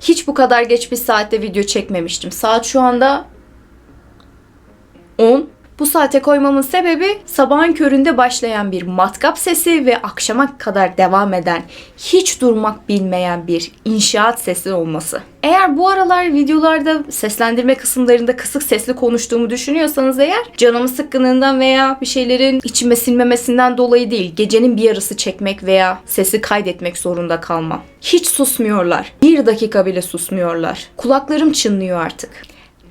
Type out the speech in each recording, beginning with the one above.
Hiç bu kadar geç bir saatte video çekmemiştim. Saat şu anda 10. Bu saate koymamın sebebi sabahın köründe başlayan bir matkap sesi ve akşama kadar devam eden, hiç durmak bilmeyen bir inşaat sesi olması. Eğer bu aralar videolarda seslendirme kısımlarında kısık sesli konuştuğumu düşünüyorsanız eğer canımın sıkkınlığından veya bir şeylerin içime sinmemesinden dolayı değil, gecenin bir yarısı çekmek veya sesi kaydetmek zorunda kalmam. Hiç susmuyorlar. Bir dakika bile susmuyorlar. Kulaklarım çınlıyor artık.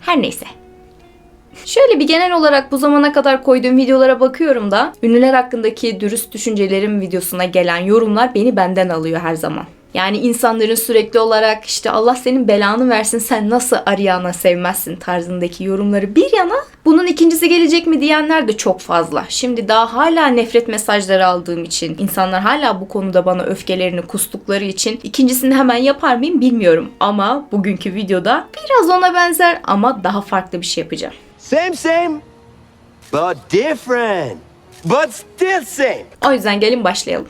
Her neyse. Şöyle bir genel olarak bu zamana kadar koyduğum videolara bakıyorum da ünlüler hakkındaki dürüst düşüncelerim videosuna gelen yorumlar beni benden alıyor her zaman. Yani insanların sürekli olarak işte Allah senin belanı versin sen nasıl Ariana sevmezsin tarzındaki yorumları bir yana bunun ikincisi gelecek mi diyenler de çok fazla. Şimdi daha hala nefret mesajları aldığım için insanlar hala bu konuda bana öfkelerini kustukları için ikincisini hemen yapar mıyım bilmiyorum. Ama bugünkü videoda biraz ona benzer ama daha farklı bir şey yapacağım. Same, same, but different. But still same. O yüzden gelin başlayalım.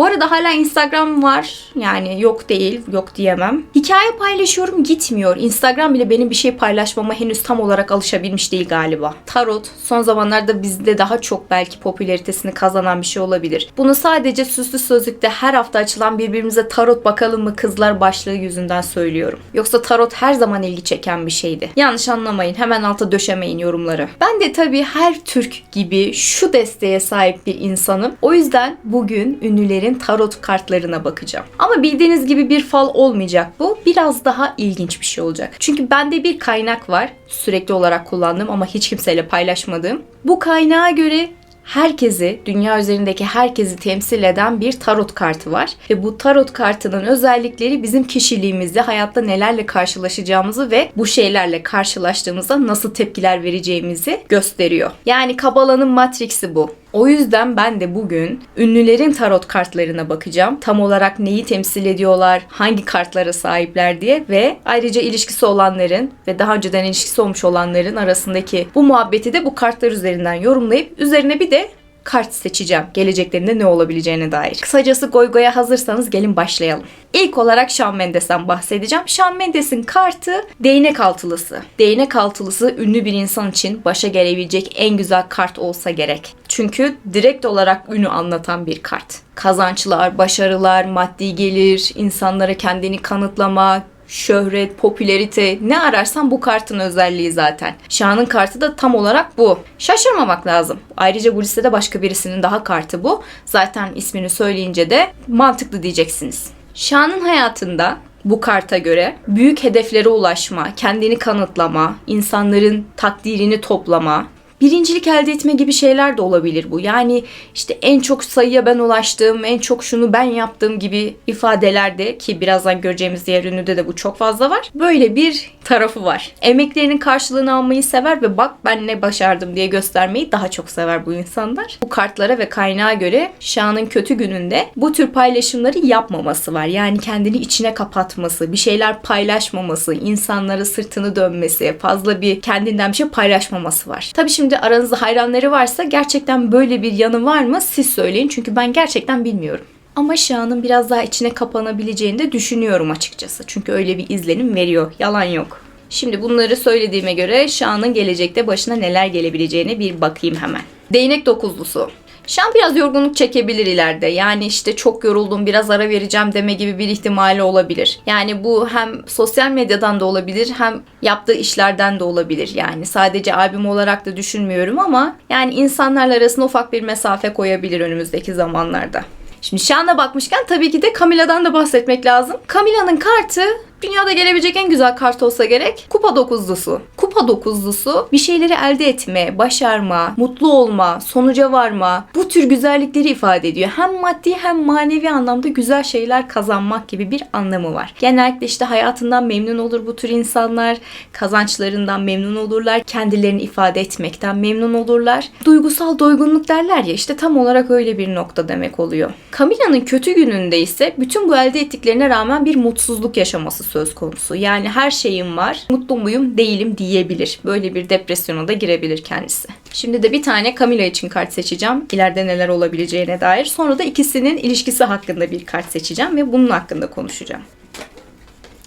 Bu arada hala Instagram var. Yani yok değil, yok diyemem. Hikaye paylaşıyorum gitmiyor. Instagram bile benim bir şey paylaşmama henüz tam olarak alışabilmiş değil galiba. Tarot son zamanlarda bizde daha çok belki popülaritesini kazanan bir şey olabilir. Bunu sadece süslü sözlükte her hafta açılan birbirimize tarot bakalım mı kızlar başlığı yüzünden söylüyorum. Yoksa tarot her zaman ilgi çeken bir şeydi. Yanlış anlamayın. Hemen alta döşemeyin yorumları. Ben de tabii her Türk gibi şu desteğe sahip bir insanım. O yüzden bugün ünlülerin tarot kartlarına bakacağım. Ama bildiğiniz gibi bir fal olmayacak bu. Biraz daha ilginç bir şey olacak. Çünkü bende bir kaynak var. Sürekli olarak kullandığım ama hiç kimseyle paylaşmadığım. Bu kaynağa göre herkesi, dünya üzerindeki herkesi temsil eden bir tarot kartı var. Ve bu tarot kartının özellikleri bizim kişiliğimizi, hayatta nelerle karşılaşacağımızı ve bu şeylerle karşılaştığımızda nasıl tepkiler vereceğimizi gösteriyor. Yani Kabala'nın Matrix'i bu. O yüzden ben de bugün ünlülerin tarot kartlarına bakacağım. Tam olarak neyi temsil ediyorlar, hangi kartlara sahipler diye ve ayrıca ilişkisi olanların ve daha önceden ilişkisi olmuş olanların arasındaki bu muhabbeti de bu kartlar üzerinden yorumlayıp üzerine bir de kart seçeceğim. Geleceklerinde ne olabileceğine dair. Kısacası goygoya hazırsanız gelin başlayalım. İlk olarak Shawn Mendes'ten bahsedeceğim. Shawn Mendes'in kartı değnek altılısı. Değnek altılısı ünlü bir insan için başa gelebilecek en güzel kart olsa gerek. Çünkü direkt olarak ünü anlatan bir kart. Kazançlar, başarılar, maddi gelir, insanlara kendini kanıtlama, şöhret, popülerite ne ararsan bu kartın özelliği zaten. Şah'ın kartı da tam olarak bu. Şaşırmamak lazım. Ayrıca bu listede başka birisinin daha kartı bu. Zaten ismini söyleyince de mantıklı diyeceksiniz. Şah'ın hayatında bu karta göre büyük hedeflere ulaşma, kendini kanıtlama, insanların takdirini toplama, birincilik elde etme gibi şeyler de olabilir bu. Yani işte en çok sayıya ben ulaştım, en çok şunu ben yaptığım gibi ifadelerde ki birazdan göreceğimiz diğer ünlüde de bu çok fazla var. Böyle bir tarafı var. Emeklerinin karşılığını almayı sever ve bak ben ne başardım diye göstermeyi daha çok sever bu insanlar. Bu kartlara ve kaynağa göre Şah'ın kötü gününde bu tür paylaşımları yapmaması var. Yani kendini içine kapatması, bir şeyler paylaşmaması, insanlara sırtını dönmesi, fazla bir kendinden bir şey paylaşmaması var. Tabii şimdi aranızda hayranları varsa gerçekten böyle bir yanı var mı siz söyleyin. Çünkü ben gerçekten bilmiyorum. Ama Şah'ın biraz daha içine kapanabileceğini de düşünüyorum açıkçası. Çünkü öyle bir izlenim veriyor. Yalan yok. Şimdi bunları söylediğime göre Şah'ın gelecekte başına neler gelebileceğine bir bakayım hemen. Değnek dokuzlusu. Şan biraz yorgunluk çekebilir ileride. Yani işte çok yoruldum biraz ara vereceğim deme gibi bir ihtimali olabilir. Yani bu hem sosyal medyadan da olabilir hem yaptığı işlerden de olabilir. Yani sadece albüm olarak da düşünmüyorum ama yani insanlarla arasında ufak bir mesafe koyabilir önümüzdeki zamanlarda. Şimdi Şan'a bakmışken tabii ki de Camila'dan da bahsetmek lazım. Camila'nın kartı dünyada gelebilecek en güzel kart olsa gerek kupa dokuzlusu. Kupa dokuzlusu bir şeyleri elde etme, başarma, mutlu olma, sonuca varma bu tür güzellikleri ifade ediyor. Hem maddi hem manevi anlamda güzel şeyler kazanmak gibi bir anlamı var. Genellikle işte hayatından memnun olur bu tür insanlar, kazançlarından memnun olurlar, kendilerini ifade etmekten memnun olurlar. Duygusal doygunluk derler ya işte tam olarak öyle bir nokta demek oluyor. Camila'nın kötü gününde ise bütün bu elde ettiklerine rağmen bir mutsuzluk yaşaması söz konusu. Yani her şeyim var, mutlu muyum, değilim diyebilir. Böyle bir depresyona da girebilir kendisi. Şimdi de bir tane Camila için kart seçeceğim. İleride neler olabileceğine dair. Sonra da ikisinin ilişkisi hakkında bir kart seçeceğim ve bunun hakkında konuşacağım.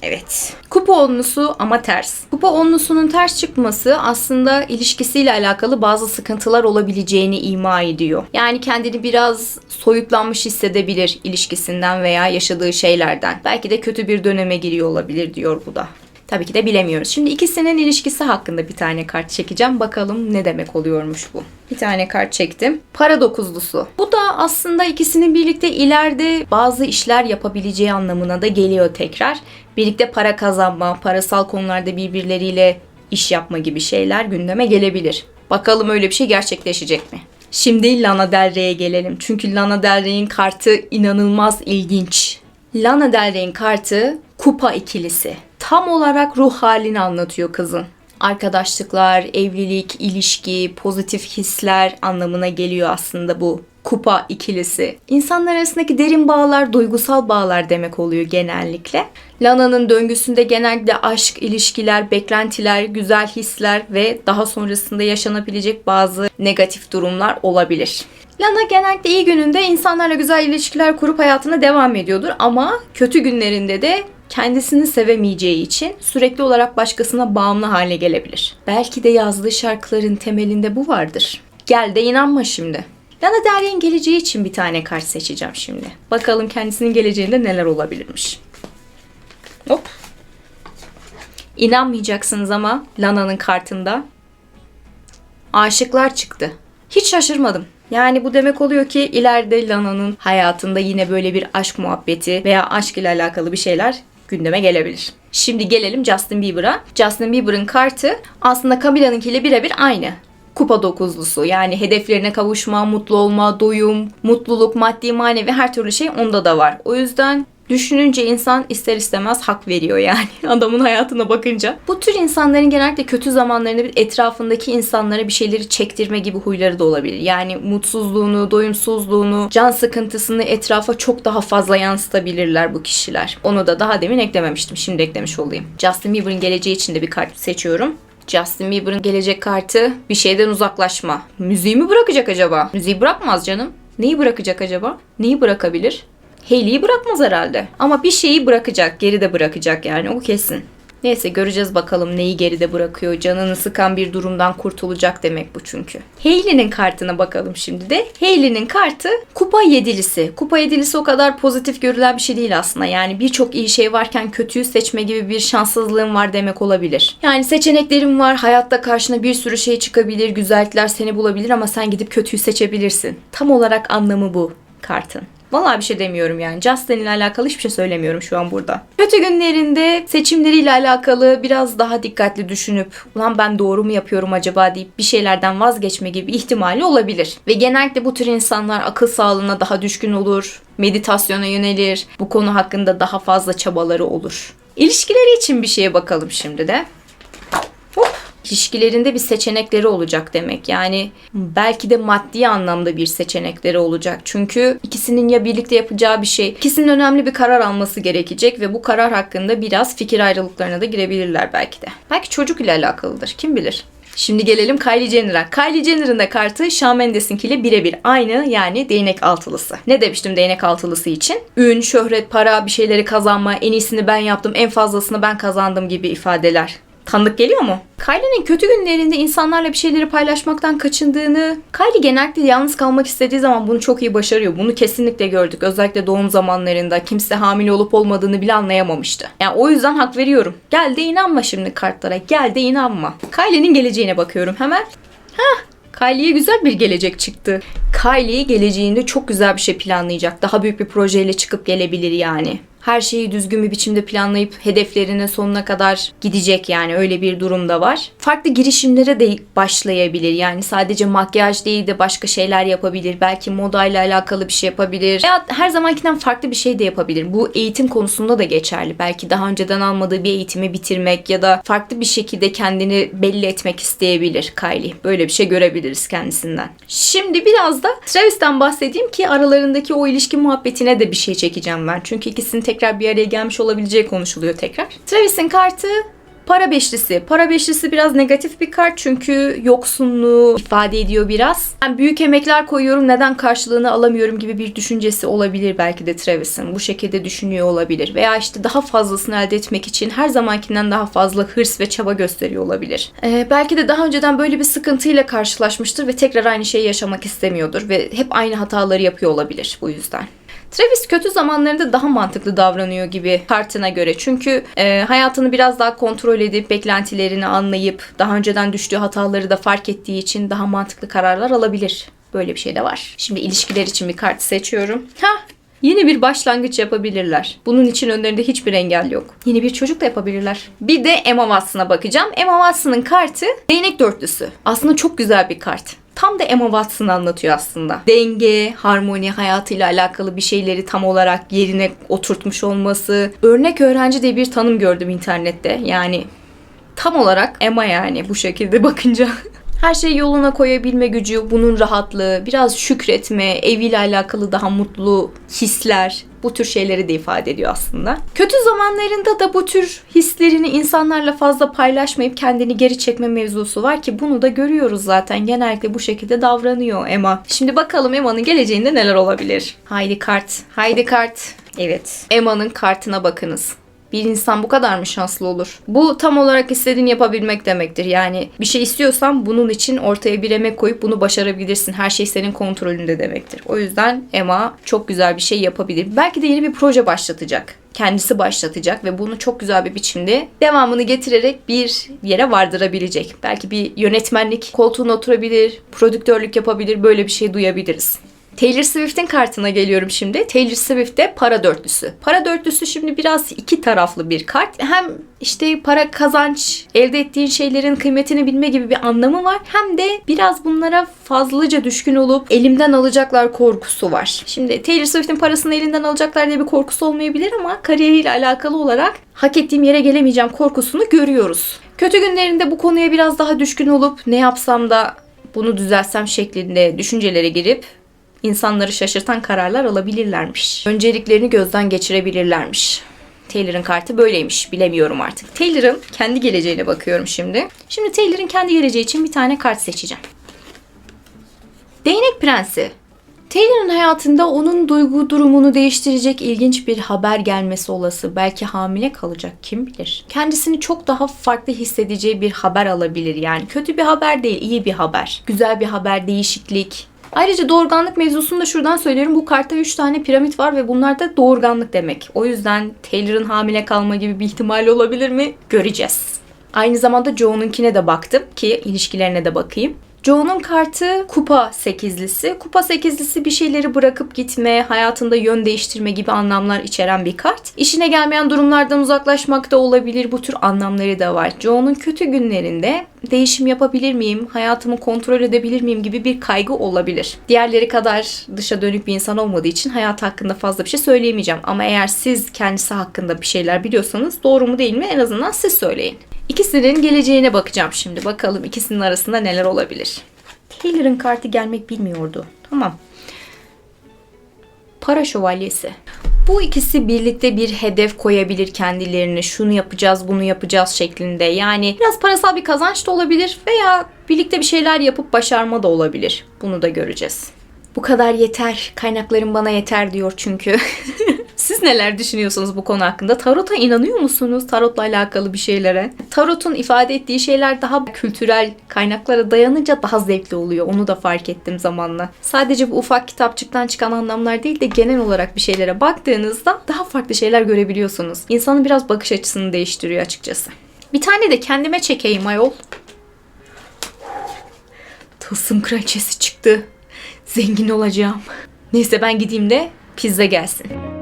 Evet. Kupa onlusu ama ters. Kupa onlusunun ters çıkması aslında ilişkisiyle alakalı bazı sıkıntılar olabileceğini ima ediyor. Yani kendini biraz soyutlanmış hissedebilir ilişkisinden veya yaşadığı şeylerden. Belki de kötü bir döneme giriyor olabilir diyor bu da. Tabii ki de bilemiyoruz. Şimdi ikisinin ilişkisi hakkında bir tane kart çekeceğim. Bakalım ne demek oluyormuş bu. Bir tane kart çektim. Para dokuzlusu. Bu da aslında ikisinin birlikte ileride bazı işler yapabileceği anlamına da geliyor tekrar. Birlikte para kazanma, parasal konularda birbirleriyle iş yapma gibi şeyler gündeme gelebilir. Bakalım öyle bir şey gerçekleşecek mi? Şimdi Lana Del Rey'e gelelim. Çünkü Lana Del Rey'in kartı inanılmaz ilginç. Lana Del Rey'in kartı kupa ikilisi. Tam olarak ruh halini anlatıyor kızın. Arkadaşlıklar, evlilik, ilişki, pozitif hisler anlamına geliyor aslında bu kupa ikilisi. İnsanlar arasındaki derin bağlar, duygusal bağlar demek oluyor genellikle. Lana'nın döngüsünde genellikle aşk, ilişkiler, beklentiler, güzel hisler ve daha sonrasında yaşanabilecek bazı negatif durumlar olabilir. Lana genellikle iyi gününde insanlarla güzel ilişkiler kurup hayatına devam ediyordur ama kötü günlerinde de kendisini sevemeyeceği için sürekli olarak başkasına bağımlı hale gelebilir. Belki de yazdığı şarkıların temelinde bu vardır. Gel de inanma şimdi. Lana Del Rey'in geleceği için bir tane kart seçeceğim şimdi. Bakalım kendisinin geleceğinde neler olabilirmiş. Hop. İnanmayacaksınız ama Lana'nın kartında aşıklar çıktı. Hiç şaşırmadım. Yani bu demek oluyor ki ileride Lana'nın hayatında yine böyle bir aşk muhabbeti veya aşk ile alakalı bir şeyler gündeme gelebilir. Şimdi gelelim Justin Bieber'a. Justin Bieber'ın kartı aslında Camila'nınkiyle birebir aynı. Kupa dokuzlusu yani hedeflerine kavuşma, mutlu olma, doyum, mutluluk, maddi manevi her türlü şey onda da var. O yüzden düşününce insan ister istemez hak veriyor yani adamın hayatına bakınca. Bu tür insanların genellikle kötü zamanlarında etrafındaki insanlara bir şeyleri çektirme gibi huyları da olabilir. Yani mutsuzluğunu, doyumsuzluğunu, can sıkıntısını etrafa çok daha fazla yansıtabilirler bu kişiler. Onu da daha demin eklememiştim. Şimdi eklemiş olayım. Justin Bieber'ın geleceği için de bir kart seçiyorum. Justin Bieber'ın gelecek kartı bir şeyden uzaklaşma. Müziği mi bırakacak acaba? Müziği bırakmaz canım. Neyi bırakacak acaba? Neyi bırakabilir? Hailey'i bırakmaz herhalde. Ama bir şeyi bırakacak, geride bırakacak yani o kesin. Neyse göreceğiz bakalım neyi geride bırakıyor. Canını sıkan bir durumdan kurtulacak demek bu çünkü. Hailey'nin kartına bakalım şimdi de. Hailey'nin kartı kupa yedilisi. Kupa yedilisi o kadar pozitif görülen bir şey değil aslında. Yani birçok iyi şey varken kötüyü seçme gibi bir şanssızlığın var demek olabilir. Yani seçeneklerin var. Hayatta karşına bir sürü şey çıkabilir. Güzellikler seni bulabilir ama sen gidip kötüyü seçebilirsin. Tam olarak anlamı bu kartın. Vallahi bir şey demiyorum yani. Justin ile alakalı hiçbir şey söylemiyorum şu an burada. Kötü günlerinde seçimleriyle alakalı biraz daha dikkatli düşünüp ulan ben doğru mu yapıyorum acaba deyip bir şeylerden vazgeçme gibi ihtimali olabilir. Ve genellikle bu tür insanlar akıl sağlığına daha düşkün olur, meditasyona yönelir, bu konu hakkında daha fazla çabaları olur. İlişkileri için bir şeye bakalım şimdi de. İlişkilerinde bir seçenekleri olacak demek. Yani belki de maddi anlamda bir seçenekleri olacak. Çünkü ikisinin ya birlikte yapacağı bir şey, ikisinin önemli bir karar alması gerekecek ve bu karar hakkında biraz fikir ayrılıklarına da girebilirler belki de. Belki çocuk ile alakalıdır. Kim bilir? Şimdi gelelim Kylie Jenner'a. Kylie Jenner'ın da kartı Shawn Mendes'inkiyle birebir aynı yani değnek altılısı. Ne demiştim değnek altılısı için? Ün, şöhret, para, bir şeyleri kazanma, en iyisini ben yaptım, en fazlasını ben kazandım gibi ifadeler. Tanıdık geliyor mu? Kylie'nin kötü günlerinde insanlarla bir şeyleri paylaşmaktan kaçındığını, Kylie genellikle yalnız kalmak istediği zaman bunu çok iyi başarıyor. Bunu kesinlikle gördük. Özellikle doğum zamanlarında kimse hamile olup olmadığını bile anlayamamıştı. Yani o yüzden hak veriyorum. Gel de inanma şimdi kartlara. Gel de inanma. Kylie'nin geleceğine bakıyorum hemen. Heh, Kylie'ye güzel bir gelecek çıktı. Kylie geleceğinde çok güzel bir şey planlayacak. Daha büyük bir projeyle çıkıp gelebilir yani. Her şeyi düzgün bir biçimde planlayıp hedeflerine sonuna kadar gidecek yani öyle bir durum da var. Farklı girişimlere de başlayabilir. Yani sadece makyaj değil de başka şeyler yapabilir. Belki modayla alakalı bir şey yapabilir. Veya her zamankinden farklı bir şey de yapabilir. Bu eğitim konusunda da geçerli. Belki daha önceden almadığı bir eğitimi bitirmek ya da farklı bir şekilde kendini belli etmek isteyebilir Kylie. Böyle bir şey görebiliriz kendisinden. Şimdi biraz da Travis'ten bahsedeyim ki aralarındaki o ilişki muhabbetine de bir şey çekeceğim ben. Çünkü ikisinin tekrar bir araya gelmiş olabileceği konuşuluyor tekrar. Travis'in kartı Para beşlisi. Para beşlisi biraz negatif bir kart çünkü yoksunluğu ifade ediyor biraz. Ben büyük emekler koyuyorum neden karşılığını alamıyorum gibi bir düşüncesi olabilir belki de Travis'in. Bu şekilde düşünüyor olabilir. Veya işte daha fazlasını elde etmek için her zamankinden daha fazla hırs ve çaba gösteriyor olabilir. Ee, belki de daha önceden böyle bir sıkıntıyla karşılaşmıştır ve tekrar aynı şeyi yaşamak istemiyordur ve hep aynı hataları yapıyor olabilir bu yüzden. Travis kötü zamanlarında daha mantıklı davranıyor gibi kartına göre. Çünkü e, hayatını biraz daha kontrol edip beklentilerini anlayıp daha önceden düştüğü hataları da fark ettiği için daha mantıklı kararlar alabilir. Böyle bir şey de var. Şimdi ilişkiler için bir kart seçiyorum. Ha Yeni bir başlangıç yapabilirler. Bunun için önlerinde hiçbir engel yok. Yeni bir çocuk da yapabilirler. Bir de Emma Watson'a bakacağım. Emma Watson'ın kartı değnek dörtlüsü. Aslında çok güzel bir kart. Tam da Emma Watson'ı anlatıyor aslında. Denge, harmoni, hayatıyla alakalı bir şeyleri tam olarak yerine oturtmuş olması. Örnek öğrenci diye bir tanım gördüm internette. Yani tam olarak Emma yani bu şekilde bakınca. Her şeyi yoluna koyabilme gücü, bunun rahatlığı, biraz şükretme, eviyle alakalı daha mutlu hisler, bu tür şeyleri de ifade ediyor aslında. Kötü zamanlarında da bu tür hislerini insanlarla fazla paylaşmayıp kendini geri çekme mevzusu var ki bunu da görüyoruz zaten. Genellikle bu şekilde davranıyor Emma. Şimdi bakalım Emma'nın geleceğinde neler olabilir? Haydi kart, haydi kart. Evet, Emma'nın kartına bakınız. Bir insan bu kadar mı şanslı olur? Bu tam olarak istediğini yapabilmek demektir. Yani bir şey istiyorsan bunun için ortaya bir emek koyup bunu başarabilirsin. Her şey senin kontrolünde demektir. O yüzden Emma çok güzel bir şey yapabilir. Belki de yeni bir proje başlatacak. Kendisi başlatacak ve bunu çok güzel bir biçimde devamını getirerek bir yere vardırabilecek. Belki bir yönetmenlik koltuğuna oturabilir, prodüktörlük yapabilir, böyle bir şey duyabiliriz. Taylor Swift'in kartına geliyorum şimdi. Taylor Swift'te para dörtlüsü. Para dörtlüsü şimdi biraz iki taraflı bir kart. Hem işte para kazanç, elde ettiğin şeylerin kıymetini bilme gibi bir anlamı var. Hem de biraz bunlara fazlaca düşkün olup elimden alacaklar korkusu var. Şimdi Taylor Swift'in parasını elinden alacaklar diye bir korkusu olmayabilir ama kariyeriyle alakalı olarak hak ettiğim yere gelemeyeceğim korkusunu görüyoruz. Kötü günlerinde bu konuya biraz daha düşkün olup ne yapsam da bunu düzelsem şeklinde düşüncelere girip insanları şaşırtan kararlar alabilirlermiş. Önceliklerini gözden geçirebilirlermiş. Taylor'ın kartı böyleymiş. Bilemiyorum artık. Taylor'ın kendi geleceğine bakıyorum şimdi. Şimdi Taylor'ın kendi geleceği için bir tane kart seçeceğim. Değnek Prensi. Taylor'ın hayatında onun duygu durumunu değiştirecek ilginç bir haber gelmesi olası. Belki hamile kalacak kim bilir. Kendisini çok daha farklı hissedeceği bir haber alabilir yani. Kötü bir haber değil, iyi bir haber. Güzel bir haber, değişiklik, Ayrıca doğurganlık mevzusunu da şuradan söylüyorum. Bu kartta 3 tane piramit var ve bunlar da doğurganlık demek. O yüzden Taylor'ın hamile kalma gibi bir ihtimal olabilir mi? Göreceğiz. Aynı zamanda Joe'nunkine de baktım ki ilişkilerine de bakayım. Joe'nun kartı kupa sekizlisi. Kupa sekizlisi bir şeyleri bırakıp gitme, hayatında yön değiştirme gibi anlamlar içeren bir kart. İşine gelmeyen durumlardan uzaklaşmak da olabilir. Bu tür anlamları da var. Joe'nun kötü günlerinde değişim yapabilir miyim, hayatımı kontrol edebilir miyim gibi bir kaygı olabilir. Diğerleri kadar dışa dönük bir insan olmadığı için hayat hakkında fazla bir şey söyleyemeyeceğim. Ama eğer siz kendisi hakkında bir şeyler biliyorsanız doğru mu değil mi en azından siz söyleyin. İkisinin geleceğine bakacağım şimdi. Bakalım ikisinin arasında neler olabilir. Taylor'ın kartı gelmek bilmiyordu. Tamam. Para şövalyesi. Bu ikisi birlikte bir hedef koyabilir kendilerine. Şunu yapacağız, bunu yapacağız şeklinde. Yani biraz parasal bir kazanç da olabilir veya birlikte bir şeyler yapıp başarma da olabilir. Bunu da göreceğiz. Bu kadar yeter. Kaynaklarım bana yeter diyor çünkü. Neler düşünüyorsunuz bu konu hakkında? Tarot'a inanıyor musunuz? Tarot'la alakalı bir şeylere. Tarot'un ifade ettiği şeyler daha kültürel kaynaklara dayanınca daha zevkli oluyor. Onu da fark ettim zamanla. Sadece bu ufak kitapçıktan çıkan anlamlar değil de genel olarak bir şeylere baktığınızda daha farklı şeyler görebiliyorsunuz. İnsanın biraz bakış açısını değiştiriyor açıkçası. Bir tane de kendime çekeyim ayol. Tılsım kraliçesi çıktı. Zengin olacağım. Neyse ben gideyim de pizza gelsin.